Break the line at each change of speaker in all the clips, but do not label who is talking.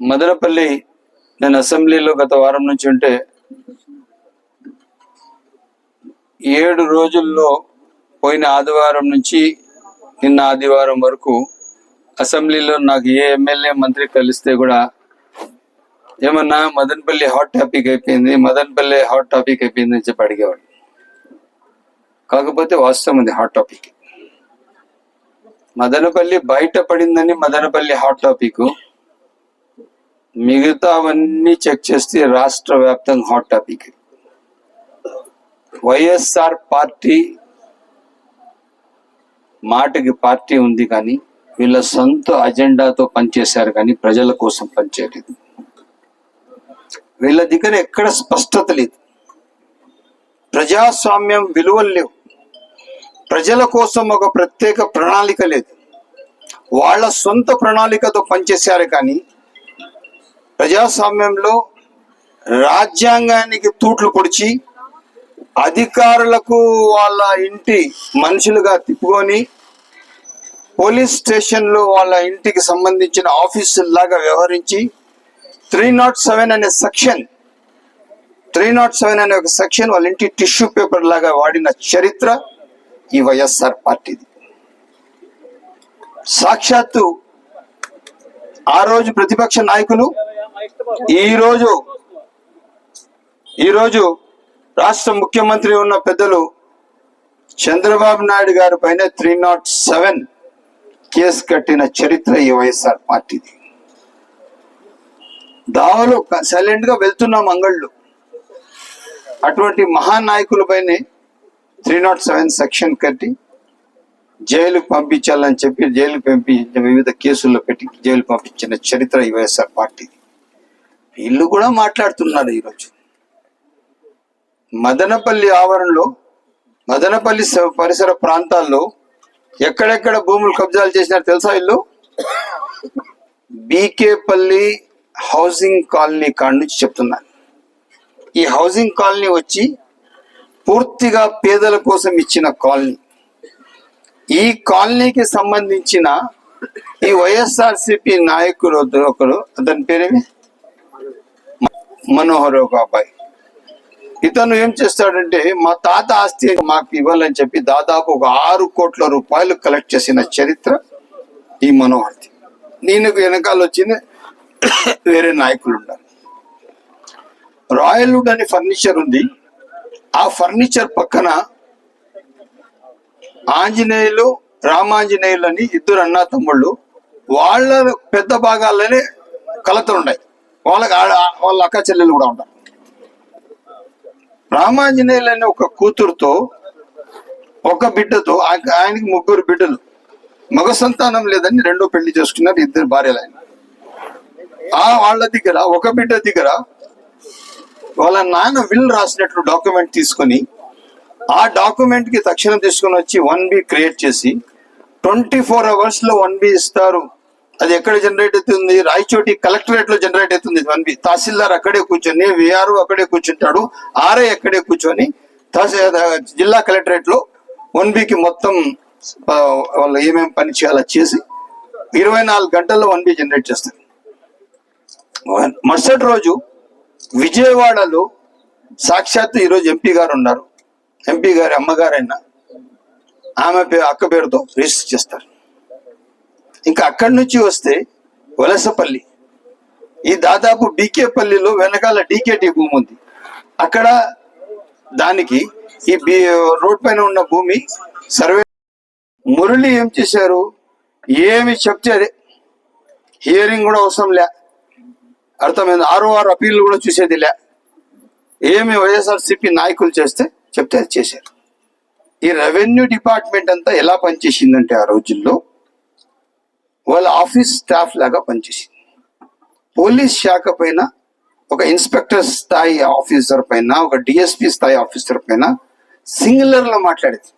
మదనపల్లి నేను అసెంబ్లీలో గత వారం నుంచి ఉంటే ఏడు రోజుల్లో పోయిన ఆదివారం నుంచి నిన్న ఆదివారం వరకు అసెంబ్లీలో నాకు ఏ ఎమ్మెల్యే మంత్రి కలిస్తే కూడా ఏమన్నా మదనపల్లి హాట్ టాపిక్ అయిపోయింది మదనపల్లి హాట్ టాపిక్ అయిపోయింది అని చెప్పి అడిగేవాడు కాకపోతే వాస్తవం ఉంది హాట్ టాపిక్. మదనపల్లి బయట పడిందని మదనపల్లి హాట్ టాపిక్. మిగతావన్నీ చెక్ చేస్తే రాష్ట్ర వ్యాప్తంగా హాట్ టాపిక్. వైఎస్ఆర్ పార్టీ మాటకి పార్టీ ఉంది కానీ వీళ్ళ సొంత అజెండాతో పనిచేశారు కానీ ప్రజల కోసం పనిచేయలేదు. వీళ్ళ దగ్గర ఎక్కడ స్పష్టత లేదు. ప్రజాస్వామ్యం విలువలు లేవు. ప్రజల కోసం ఒక ప్రత్యేక ప్రణాళిక లేదు. వాళ్ళ సొంత ప్రణాళికతో పనిచేశారు కానీ ప్రజాస్వామ్యంలో రాజ్యాంగానికి తూట్లు పొడిచి అధికారులకు వాళ్ళ ఇంటి మనుషులుగా తిప్పుకొని పోలీస్ స్టేషన్లో వాళ్ళ ఇంటికి సంబంధించిన ఆఫీసుల్లాగా వ్యవహరించి త్రీ నాట్ సెవెన్ అనే సెక్షన్ త్రీ నాట్ సెవెన్ అనే ఒక సెక్షన్ వాళ్ళ ఇంటి టిష్యూ పేపర్ లాగా వాడిన చరిత్ర ఈ వైఎస్ఆర్ పార్టీది. సాక్షాత్తు ఆ రోజు ప్రతిపక్ష నాయకులు ఈ రోజు ఈ రోజు రాష్ట్ర ముఖ్యమంత్రి ఉన్న పెద్దలు చంద్రబాబు నాయుడు గారి పైన త్రీ నాట్ సెవెన్ కేసు కట్టిన చరిత్ర ఈ వైఎస్ఆర్ పార్టీది. దావలో సైలెంట్గా వెళ్తున్నాం అంగళ్ళు అటువంటి మహానాయకులపైనే త్రీ నాట్ సెవెన్ సెక్షన్ కట్టి జైలుకు పంపించాలని చెప్పి జైలుకు పంపించిన వివిధ కేసుల్లో పెట్టి జైలు పంపించిన చరిత్ర ఈ వైఎస్ఆర్ పార్టీ వీళ్ళు కూడా మాట్లాడుతున్నారు ఈరోజు. మదనపల్లి ఆవరణలో మదనపల్లి స- పరిసర ప్రాంతాల్లో ఎక్కడెక్కడ భూములు కబ్జాలు చేసినారు తెలుసా వీళ్ళు? బీకేపల్లి హౌసింగ్ కాలనీ కాడ నుంచి చెప్తున్నాను ఈ హౌసింగ్ కాలనీ వచ్చి పూర్తిగా పేదల కోసం ఇచ్చిన కాలనీ. ఈ కాలనీకి సంబంధించిన ఈ వైఎస్ఆర్సిపి నాయకుడు ఒకరు అతని పేరేమి? మనోహర్ ఒక అబ్బాయి. ఇతను ఏం చేస్తాడంటే మా తాత ఆస్తి మాకు ఇవ్వాలని చెప్పి దాదాపు ఒక ఆరు కోట్ల రూపాయలు కలెక్ట్ చేసిన చరిత్ర ఈ మనోహర్ది. నేను వెనకాల వచ్చింది వేరే నాయకులు ఉన్నారు. రాయల్ వుడ్ అనే ఫర్నిచర్ ఉంది. ఆ ఫర్నిచర్ పక్కన ఆంజనేయులు రామాంజనేయులు అని ఇద్దరు అన్నా తమ్ముళ్ళు. వాళ్ళ పెద్ద భాగాల్లోనే కలతలు ఉన్నాయి వాళ్ళకి ఆడ- వాళ్ళ అక్క చెల్లెలు కూడా ఉంటారు. రామాంజనేయులు అనే ఒక కూతురుతో ఒక బిడ్డతో ఆయనకి ముగ్గురు బిడ్డలు. మగ సంతానం లేదని రెండో పెళ్ళి చేసుకున్నారు ఇద్దరు భార్యలు ఆయన ఆ వాళ్ళ దగ్గర ఒక బిడ్డ దగ్గర వాళ్ళ నాన్న విల్ రాసినట్లు డాక్యుమెంట్ తీసుకొని ఆ డాక్యుమెంట్కి తక్షణం తీసుకొని వచ్చి వన్ బి క్రియేట్ చేసి ట్వంటీ ఫోర్ అవర్స్లో వన్ బి ఇస్తారు. అది ఎక్కడ జనరేట్ అవుతుంది? రాయచోటి కలెక్టరేట్లో జనరేట్ అవుతుంది వన్ బి. తహసీల్దార్ అక్కడే కూర్చొని విఆర్ఓ అక్కడే కూర్చుంటాడు ఆర్ఐ అక్కడే కూర్చొని తహసీ- జిల్లా కలెక్టరేట్లో వన్ బికి మొత్తం వాళ్ళు ఏమేమి పని చేయాలో చేసి ఇరవై నాలుగు గంటల్లో వన్ బి జనరేట్ చేస్తారు. మరుసటి రోజు విజయవాడలో సాక్షాత్తు ఈరోజు ఎంపీ గారు ఉన్నారు. ఎంపీ గారి అమ్మగారైనా. ఆమె పే- అక్క పేరుతో రిజిస్టర్ చేస్తారు. ఇంకా అక్కడి నుంచి వస్తే వలసపల్లి. ఈ దాదాపు డీకేపల్లిలో వెనకాల డీకేటీ భూమి ఉంది. అక్కడ దానికి ఈ బి రోడ్ పైన ఉన్న భూమి సర్వే మురళి ఏం చేశారు? ఏమి చెప్తే అదే. హియరింగ్ కూడా అవసరం లే. అర్థమైంది? ఆర్ఓఆర్ అపీల్ కూడా చూసేది లే. ఏమి వైఎస్ఆర్సిపి నాయకులు చేస్తే చెప్తే అది చేశారు. ఈ రెవెన్యూ డిపార్ట్మెంట్ అంతా ఎలా పనిచేసిందంటే ఆ రోజుల్లో వాళ్ళ ఆఫీస్ స్టాఫ్ లాగా పనిచేసింది. పోలీస్ శాఖ పైన ఒక ఇన్స్పెక్టర్ స్థాయి ఆఫీసర్ పైన ఒక డిఎస్పి స్థాయి ఆఫీసర్ పైన సింగులర్లో మాట్లాడేది.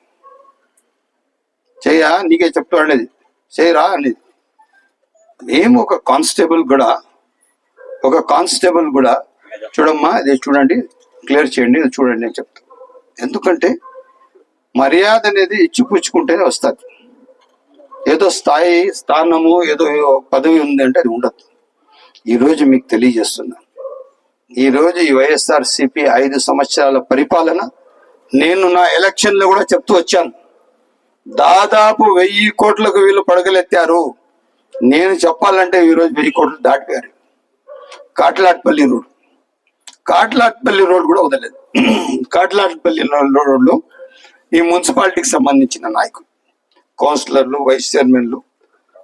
చేయా నీకే చెప్తూ అనేది. చేయరా అనేది. మేము ఒక కానిస్టేబుల్ కూడా ఒక కానిస్టేబుల్ కూడా చూడమ్మా ఇది చూడండి క్లియర్ చేయండి ఇది చూడండి నేను చెప్తాను ఎందుకంటే మర్యాద అనేది ఇచ్చిపుచ్చుకుంటేనే వస్తుంది. ఏదో స్థాయి స్థానము ఏదో పదవి ఉంది అంటే అది ఉండదు. ఈరోజు మీకు తెలియజేస్తున్నాను ఈరోజు ఈ వైఎస్ఆర్ సిపి ఐదు సంవత్సరాల పరిపాలన నేను నా ఎలక్షన్లో కూడా చెప్తూ వచ్చాను. దాదాపు వెయ్యి కోట్లకు వీళ్ళు పడగలెత్తారు. నేను చెప్పాలంటే ఈరోజు వెయ్యి కోట్లు దాటిపోయారు. కాట్లాట్పల్లి రోడ్. కాట్లాట్పల్లి రోడ్ కూడా వదలేదు కాట్లాట్పల్లి రోడ్లో ఈ మున్సిపాలిటీకి సంబంధించిన నాయకులు. కౌన్సిలర్లు వైస్ చైర్మన్లు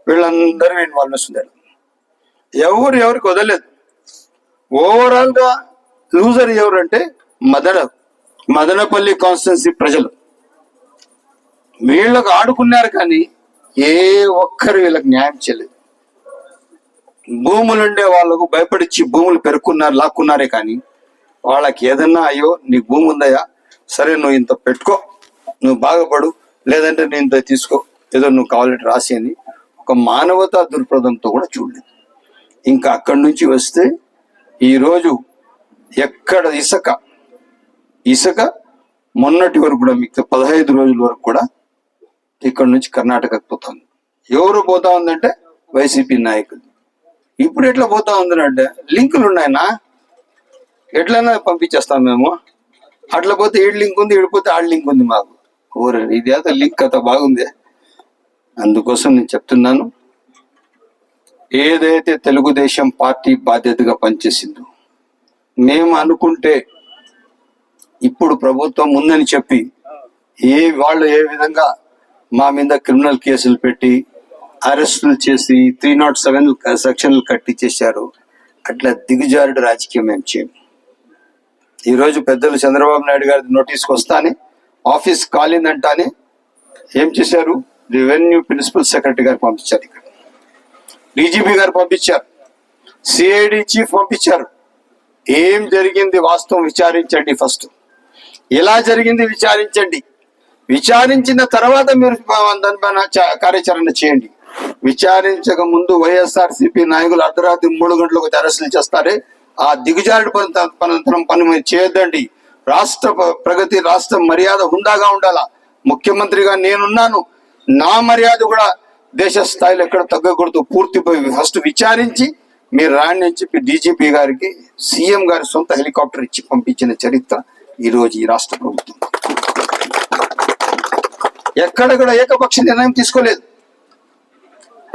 వీళ్ళందరూ ఇన్వాల్వ్నెస్ ఉంది ఎవరు ఎవరికి వదలలేదు. ఓవరాల్గా లూజర్ ఎవరంటే మదన మదనపల్లి కాన్స్టిట్యున్సీ ప్రజలు. వీళ్ళకు ఆడుకున్నారు కానీ ఏ ఒక్కరు వీళ్ళకి న్యాయం చేయలేదు. భూములు ఉండే వాళ్ళకు భయపడిచ్చి భూములు పెరుక్కున్నారు లాక్కున్నారే కానీ వాళ్ళకి ఏదన్నా అయ్యో నీకు భూమి ఉందయ్యా సరే నువ్వు ఇంత పెట్టుకో నువ్వు బాగుపడు లేదంటే నేను తీసుకో ఏదో నువ్వు కావాలంటే రాసి అని ఒక మానవతా దృక్పథంతో కూడా చూడలేదు. ఇంకా అక్కడి నుంచి వస్తే ఈరోజు ఎక్కడ ఇసుక ఇసుక మొన్నటి వరకు కూడా మీకు పదహైదు రోజుల వరకు కూడా ఇక్కడ నుంచి కర్ణాటకకు పోతుంది. ఎవరు పోతా ఉందంటే వైసీపీ నాయకులు. ఇప్పుడు ఎట్లా పోతా ఉందంటే లింకులు ఉన్నాయనా ఎట్లైనా పంపించేస్తాం మేము. అట్లా పోతే ఏడు లింక్ ఉంది ఏడిపోతే ఆడు లింక్ ఉంది మాకు. ఊరండి ఇది అయితే లింక్ కథ బాగుంది. అందుకోసం నేను చెప్తున్నాను. ఏదైతే తెలుగుదేశం పార్టీ బాధ్యతగా పనిచేసిందో మేము అనుకుంటే ఇప్పుడు ప్రభుత్వం ఉందని చెప్పి ఏ వాళ్ళు ఏ విధంగా మా మీద క్రిమినల్ కేసులు పెట్టి అరెస్టులు చేసి త్రీ నాట్ సెవెన్ సెక్షన్లు కట్టించేశారు అట్లా దిగుజారుడు రాజకీయం ఏం చేయము. ఈరోజు పెద్దలు చంద్రబాబు నాయుడు గారి నోటీస్కి వస్తానే ఆఫీస్ కాలిందంటానే ఏం చేశారు? రెవెన్యూ ప్రిన్సిపల్ సెక్రటరీ గారు పంపించారు ఇక్కడ. డీజీపీ గారు పంపించారు. సిఐడి చీఫ్ పంపించారు. ఏం జరిగింది వాస్తవం విచారించండి ఫస్ట్. ఎలా జరిగింది విచారించండి. విచారించిన తర్వాత మీరు చ- కార్యాచరణ చేయండి. విచారించక ముందు వైఎస్ఆర్సీపీ నాయకులు అర్ధరాత్రి మూడు గంటలకు వచ్చి అరెస్టులు చేస్తారే ఆ దిగుజారుడు పని పనంతరం పని మీరు చేయొద్దండి. రాష్ట్ర ప్రగతి రాష్ట్ర మర్యాద హుందాగా ఉండాలా? ముఖ్యమంత్రిగా నేనున్నాను. నా మర్యాద కూడా దేశ స్థాయిలో ఎక్కడ తగ్గకూడదు. పూర్తి ఫస్ట్ విచారించి మీరు రాండి అని చెప్పి డీజీపీ గారికి సీఎం గారి సొంత హెలికాప్టర్ ఇచ్చి పంపించిన చరిత్ర ఈ రోజు ఈ రాష్ట్ర ప్రభుత్వం. ఎక్కడ కూడా ఏకపక్ష నిర్ణయం తీసుకోలేదు.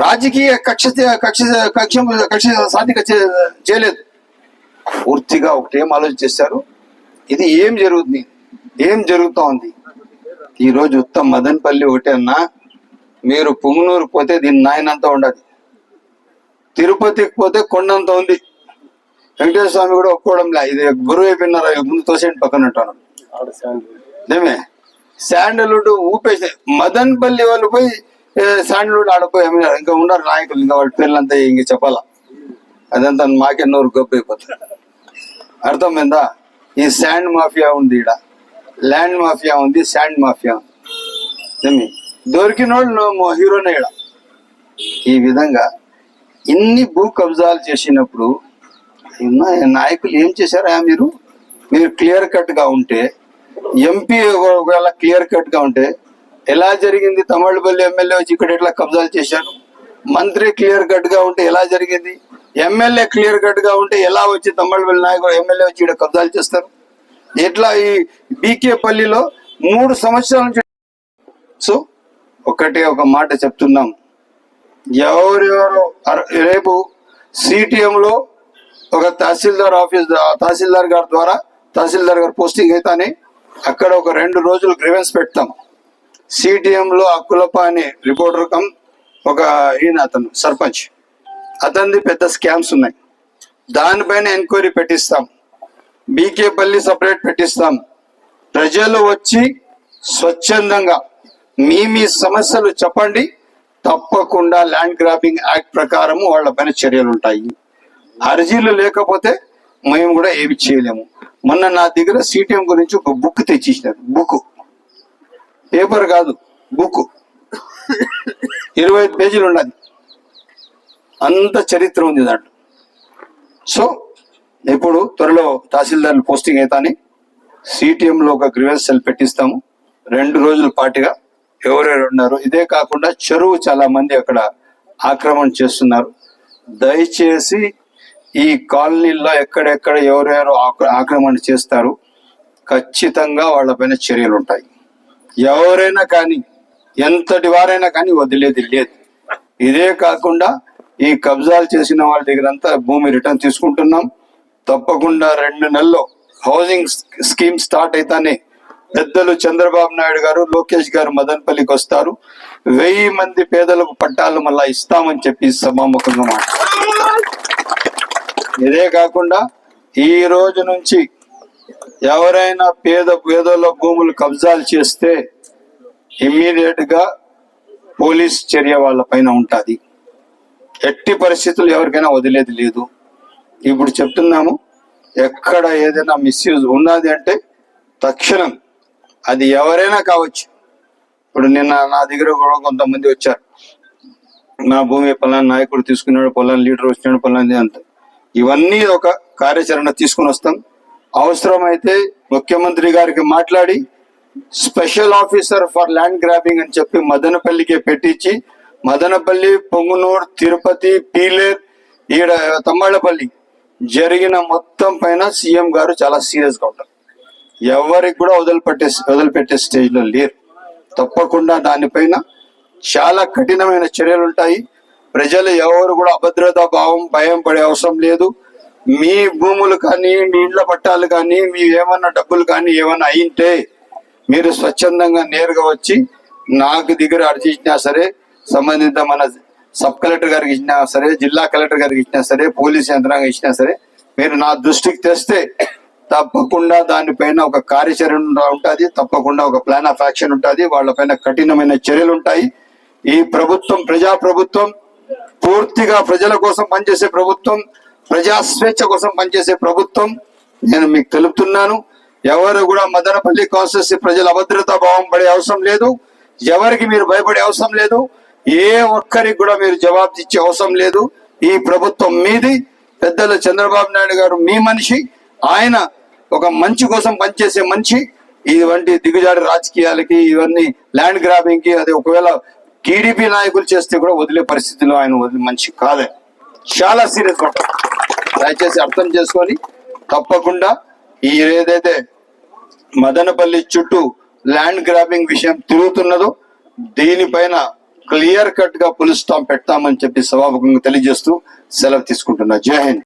రాజకీయ కక్ష కక్ష కక్ష కక్ష సాధిక చేయలేదు. పూర్తిగా ఒకటేం ఆలోచన చేశారు? ఇది ఏం జరుగుతుంది? ఏం జరుగుతా ఉంది ఈ రోజు ఉత్తమ్ మదన్పల్లి ఒకటే అన్నా మీరు పుంగనూరు పోతే దీని నాయనంతా ఉండదు. తిరుపతికి పోతే కొండంత ఉంది. వెంకటేశ్వర స్వామి కూడా ఒప్పుకోవడంలే ఇది గురువు అయిపోయినారా ముందు తోసేయండి పక్కన ఉంటాను. నిజమే శాండల్వుడ్ ఊపేసి. మదన్పల్లి వాళ్ళు పోయి శాండల్వుడ్ ఆడపోయి ఇంకా ఉన్నారు నాయకులు ఇంకా వాళ్ళ పేర్లంతా ఇంక చెప్పాలా? అదంతా మాకే నోరు గొప్ప అయిపోతుంది. అర్థమైందా? ఈ శాండ్ మాఫియా ఉంది ఈడ. ల్యాండ్ మాఫియా ఉంది శాండ్ మాఫియా ఉంది. ఏమి? దొరికినోళ్ళు హీరోనే ఈడ. ఈ విధంగా ఇన్ని భూ కబ్జాలు చేసినప్పుడు నాయకులు ఏం చేశారా మీరు? మీరు క్లియర్ కట్గా ఉంటే ఎంపీ ఒకవేళ క్లియర్ కట్గా ఉంటే ఎలా జరిగింది తమిళపల్లి ఎమ్మెల్యే వచ్చి ఇక్కడ ఎట్లా కబ్జాలు చేశారు? మంత్రి క్లియర్ కట్గా ఉంటే ఎలా జరిగింది? ఎమ్మెల్యే క్లియర్ కట్గా ఉంటే ఎలా వచ్చి తమిళపల్లి నాయకుడు ఎమ్మెల్యే వచ్చి ఇక్కడ కబ్జాలు చేస్తారు? ఎట్లా ఈ బీకే పల్లిలో మూడు సంవత్సరాల నుంచి సో ఒకటే ఒక మాట చెప్తున్నాం. ఎవరెవరు రేపు CTM ఒక తహసీల్దార్ ఆఫీస్ తహసీల్దార్ గారి ద్వారా తహసీల్దార్ గారు పోస్టింగ్ అయితేనే అక్కడ ఒక రెండు రోజులు గ్రీవెన్స్ పెడతాం. CTM లో అక్కులప్ప అనే రిపోర్టర్ కమ్ ఒక ఈయన అతను సర్పంచ్. అతనిది పెద్ద స్కామ్స్ ఉన్నాయి. దానిపైన ఎంక్వైరీ పెట్టిస్తాం. బీకే పల్లి సపరేట్ పెట్టిస్తాం. ప్రజలు వచ్చి స్వచ్ఛందంగా మీ మీ సమస్యలు చెప్పండి. తప్పకుండా ల్యాండ్ గ్రాబింగ్ యాక్ట్ ప్రకారము వాళ్ళ పైన చర్యలు ఉంటాయి. అర్జీలు లేకపోతే మేము కూడా ఏమి చేయలేము. మొన్న నా దగ్గర సిటిఎం గురించి ఒక బుక్ తెచ్చిచ్చినారు. బుక్. పేపర్ కాదు బుక్. ఇరవై ఐదు పేజీలు ఉన్నది అంత చరిత్ర ఉంది దాంట్లో. సో ఇప్పుడు త్వరలో తహసీల్దార్లు పోస్టింగ్ అవుతాని సిటిఎంలో ఒక గ్రీవెన్స్ సెల్ పెట్టిస్తాము. రెండు రోజుల పాటుగా ఎవరెవరు ఉన్నారు. ఇదే కాకుండా చెరువు చాలా మంది అక్కడ ఆక్రమణ చేస్తున్నారు. దయచేసి ఈ కాలనీల్లో ఎక్కడెక్కడ ఎవరెవరు ఆక్ర- ఆక్రమణ చేస్తారు ఖచ్చితంగా వాళ్ళపైన చర్యలు ఉంటాయి ఎవరైనా కానీ ఎంతటి వారైనా కానీ వదిలేది లేదు. ఇదే కాకుండా ఈ కబ్జాలు చేసిన వాళ్ళ దగ్గర అంతా భూమి రిటర్న్ తీసుకుంటున్నాం. తప్పకుండా రెండు నెలల్లో హౌసింగ్ స్కీమ్ స్టార్ట్ అయితేనే పెద్దలు చంద్రబాబు నాయుడు గారు లోకేష్ గారు మదన్పల్లికి వస్తారు. వెయ్యి మంది పేదలకు పట్టాలు మళ్ళా ఇస్తామని చెప్పి సభాముఖంగా మాట ఇదే కాకుండా ఈ రోజు నుంచి ఎవరైనా పేద పేదల భూములు కబ్జాలు చేస్తే ఇమ్మీడియట్గా పోలీస్ చర్య వాళ్ళ పైన ఉంటుంది. ఎట్టి పరిస్థితులు ఎవరికైనా వదిలేది లేదు. ఇప్పుడు చెప్తున్నాము ఎక్కడ ఏదైనా మిస్యూజ్ ఉన్నది అంటే తక్షణం అది ఎవరైనా కావచ్చు. ఇప్పుడు నిన్న నా దగ్గర కూడా కొంతమంది వచ్చారు. నా భూమి పలానా నాయకుడు తీసుకున్నాడు పలానా లీడర్ వచ్చినాడు పలానా అంత. ఇవన్నీ ఒక కార్యాచరణ తీసుకుని వస్తాం. అవసరమైతే ముఖ్యమంత్రి గారికి మాట్లాడి special officer for land grabbing అని చెప్పి మదనపల్లికి పెట్టించి మదనపల్లి పొంగునూరు తిరుపతి పీలేర్ ఈడ తమ్మళ్ళపల్లి జరిగిన మొత్తం పైన సీఎం గారు చాలా సీరియస్గా ఉంటారు. ఎవరికి కూడా వదిలిపెట్టే వదిలిపెట్టే స్టేజ్లో లేరు. తప్పకుండా దానిపైన చాలా కఠినమైన చర్యలు ఉంటాయి. ప్రజలు ఎవరు కూడా అభద్రతా భావం భయం పడే అవసరం లేదు. మీ భూములు కానీ మీ ఇండ్ల పట్టాలు కానీ మీ ఏమన్నా డబ్బులు కానీ ఏమన్నా అయింటే మీరు స్వచ్ఛందంగా నేరుగా వచ్చి నాకు దగ్గర అర్జీ ఇచ్చినా సరే సంబంధిత మన సబ్ కలెక్టర్ గారికి ఇచ్చినా సరే జిల్లా కలెక్టర్ గారికి ఇచ్చినా సరే పోలీస్ యంత్రాంగం ఇచ్చినా సరే మీరు నా దృష్టికి తెస్తే తప్పకుండా దానిపైన ఒక కార్యాచరణ ఉంటుంది తప్పకుండా ఒక ప్లాన్ ఆఫ్ యాక్షన్ ఉంటుంది వాళ్ళపైన కఠినమైన చర్యలు ఉంటాయి. ఈ ప్రభుత్వం ప్రజా ప్రభుత్వం పూర్తిగా ప్రజల కోసం పనిచేసే ప్రభుత్వం ప్రజా స్వేచ్ఛ కోసం పనిచేసే ప్రభుత్వం నేను మీకు తెలుపుతున్నాను. ఎవరు కూడా మదనపల్లి కాన్స్టిట్యూన్సీ ప్రజల అభద్రతా భావం పడే అవసరం లేదు. ఎవరికి మీరు భయపడే అవసరం లేదు. ఏ ఒక్కరికి కూడా మీరు జవాబు ఇచ్చే అవసరం లేదు. ఈ ప్రభుత్వం మీది. పెద్దలు చంద్రబాబు నాయుడు గారు మీ మనిషి. ఆయన ఒక మంచి కోసం పనిచేసే మనిషి. ఇటువంటి దిగుజారి రాజకీయాలకి ఇవన్నీ ల్యాండ్ గ్రాబింగ్కి అది ఒకవేళ టీడీపీ నాయకులు చేస్తే కూడా వదిలే పరిస్థితిలో ఆయన వదిలే మనిషి కాదే. చాలా సీరియస్ దయచేసి అర్థం చేసుకొని తప్పకుండా ఈ ఏదైతే మదనపల్లి చుట్టూ ల్యాండ్ గ్రాబింగ్ విషయం తిరుగుతున్నదో దీనిపైన క్లియర్ కట్గా పులుస్తాం పెడతామని చెప్పి సభాముఖంగా తెలియజేస్తూ సెలవు తీసుకుంటున్నా. జై హింద్.